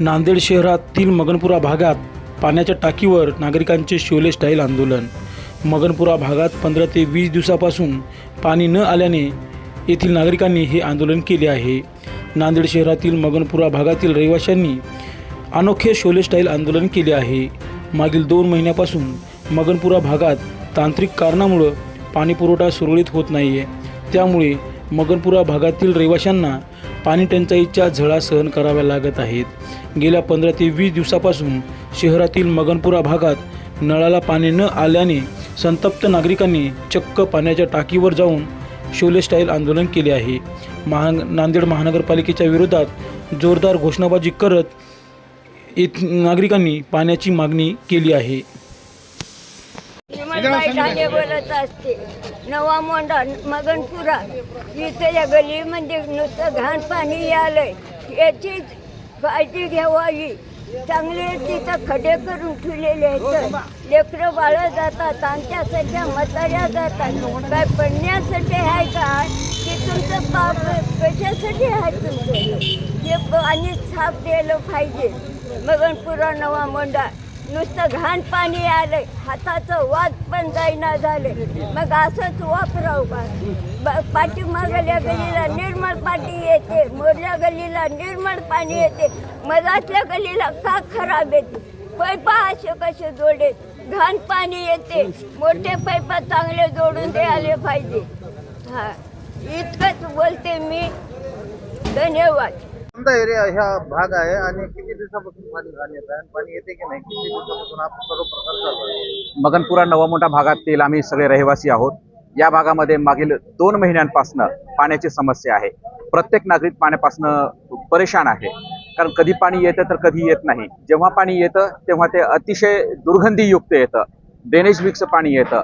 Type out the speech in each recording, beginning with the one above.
नांदेड शहरातील मगनपुरा भागात पाण्याच्या टाकीवर नागरिकांचे शोले स्टाईल आंदोलन. मगनपुरा भागात पंधरा ते वीस दिवसापासून पाणी न आल्याने येथील नागरिकांनी हे आंदोलन केले आहे. नांदेड शहरातील मगनपुरा भागातील रहिवाशांनी अनोखे शोले स्टाईल आंदोलन केले आहे. मागील दोन महिन्यापासून मगनपुरा भागात तांत्रिक कारणामुळं पाणीपुरवठा सुरळीत होत नाही आहे त्यामुळे मगनपुरा भागातील रहिवाशांना पाणी टंचाईच्या झळा सहन कराव्या लागत आहेत. गेल्या पंधरा ते वीस दिवसापासून शहरातील मगनपुरा भागात नळाला पाणी न आल्याने संतप्त नागरिकांनी चक्क पाण्याच्या टाकीवर जाऊन शोले स्टाईल आंदोलन केले आहे. महा नांदेड महानगरपालिकेच्या विरोधात जोरदार घोषणाबाजी करत येथ नागरिकांनी पाण्याची मागणी केली आहे. ठाणे बोलत असते. नवा मोंडा मगनपुरा. इथे या गलीमध्ये नुसतं घाण पाणी आलंय याची काळजी घ्यावी. चांगले तिथं खडे करून ठेवलेले आहेत. लेकरं बाळं जातात आमच्यासारख्या म्हाताऱ्या जातात. काय पडण्यासाठी आहे का? की तुमचं पाप कशासाठी आहे तुमचं? हे पाणी साफ द्यायला पाहिजे. मगनपुरा नवा मोंडा. नुसतं घाण पाणी आलंय हाताचं वाद पण जाईना झाले. मग असंच वापराव का? ब- पाठीमागल्या गलीला निर्मळ पाणी येते मोरल्या गलीला निर्मळ पाणी येते. मधातल्या गलीला का खराब येते? पैपा असे कसे जोडे? घाण पाणी येते. मोठे पैपा चांगले जोडून द्यायला पाहिजे. हा इतकंच बोलते मी. धन्यवाद. कोणता एरिया ह्या भाग आहे आणि किती दिवसापासून पाणी घाण येत आहे? आणि पाणी येते की नाही? किती दिवसापासून आपण सर्व प्रकार मगनपुरा नवमोठा भागातील आम्ही सगळे रहिवासी आहोत. या भागामध्ये मागील दोन महिन्यांपासून पाण्याची समस्या आहे. प्रत्येक नागरिक पाण्यापासून परेशान आहे. कारण कधी पाणी येतं तर कधी येत नाही. जेव्हा पाणी येतं तेव्हा ते अतिशय दुर्गंधीयुक्त येतं. ड्रेनेज मिक्स पाणी येतं.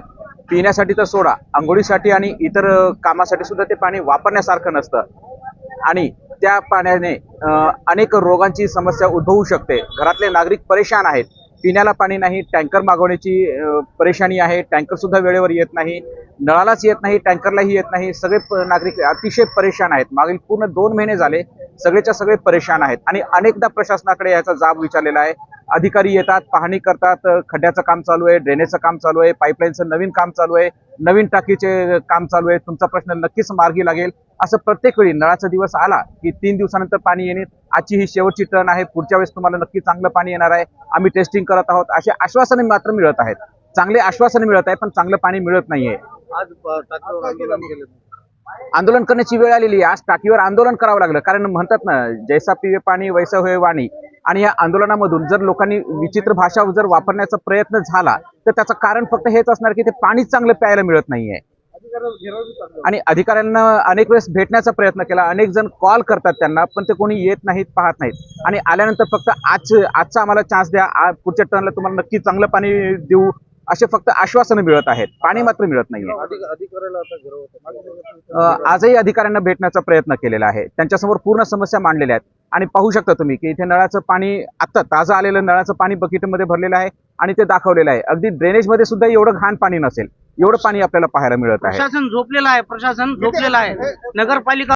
पिण्यासाठी तर सोडा. आंघोळीसाठी आणि इतर कामासाठी सुद्धा ते पाणी वापरण्यासारखं नसतं. आणि त्या पाण्याने अनेक रोगांची समस्या उद्भवू शकते. घरातले नागरिक परेशान आहेत. पिण्याला पाणी नाही टँकर मागवण्याची परेशानी आहे. टँकर सुद्धा वेळेवर येत नाही. नळालाच येत नाही टँकरलाही येत नाही. सगळे नागरिक अतिशय परेशान आहेत. मागील पूर्ण दोन महिने झाले सगळेच्या सगळे परेशान आहेत. आणि अनेकदा प्रशासनाकडे याचा जाब विचारलेला आहे. अधिकारी येतात पाहणी करतात खड्ड्याचं काम चालू आहे ड्रेनेजचं काम चालू आहे पाईपलाईनचं नवीन काम चालू आहे नवीन टाकीचे काम चालू आहे तुमचा प्रश्न नक्कीच मार्गी लागेल. असं प्रत्येक वेळी नळाचा दिवस आला की तीन दिवसानंतर पाणी येणे आजची ही शेवटची टर्न आहे पुढच्या वेळेस तुम्हाला नक्की चांगलं पाणी येणार आहे. आम्ही टेस्टिंग करत आहोत असे आश्वासने मात्र मिळत आहेत. चांगले आश्वासने मिळत आहे पण चांगलं पाणी मिळत नाहीये. आंदोलन करण्याची वेळ आलेली आहे. आज टाकीवर आंदोलन करावं लागलं. कारण म्हणतात ना जैसा पिवे पाणी वैसा होय वाणी. आणि या आंदोलनामधून जर लोकांनी विचित्र भाषा जर वापरण्याचा प्रयत्न झाला तर त्याचं कारण फक्त हेच असणार की ते पाणीच चांगलं प्यायला मिळत नाहीये. आणि अधिकाऱ्यांना अनेक वेळेस भेटण्याचा प्रयत्न केला अनेक जण कॉल करतात त्यांना पण ते कोणी येत नाहीत पाहत नाहीत. आणि आल्यानंतर फक्त आज आजचा आम्हाला चान्स द्या पुढच्या टर्नला तुम्हाला नक्की चांगलं पाणी देऊ असे फक्त आश्वासनं मिळत आहेत. पाणी मात्र मिळत नाहीये. आजही अधिकाऱ्यांना भेटण्याचा प्रयत्न केलेला आहे. त्यांच्यासमोर पूर्ण समस्या मांडलेल्या आहेत. आणि पाहू शकता तुम्ही की इथे नळाचं पाणी आता ताजं आलेलं नळाचं पाणी बकेटमध्ये भरलेलं आहे आणि ते दाखवलेलं आहे. अगदी ड्रेनेजमध्ये सुद्धा एवढं घाण पाणी नसेल. एवढं पाणी आपल्याला पाहायला मिळत आहे. प्रशासन झोपलेलं आहे. प्रशासन झोपलेलं आहे. नगरपालिका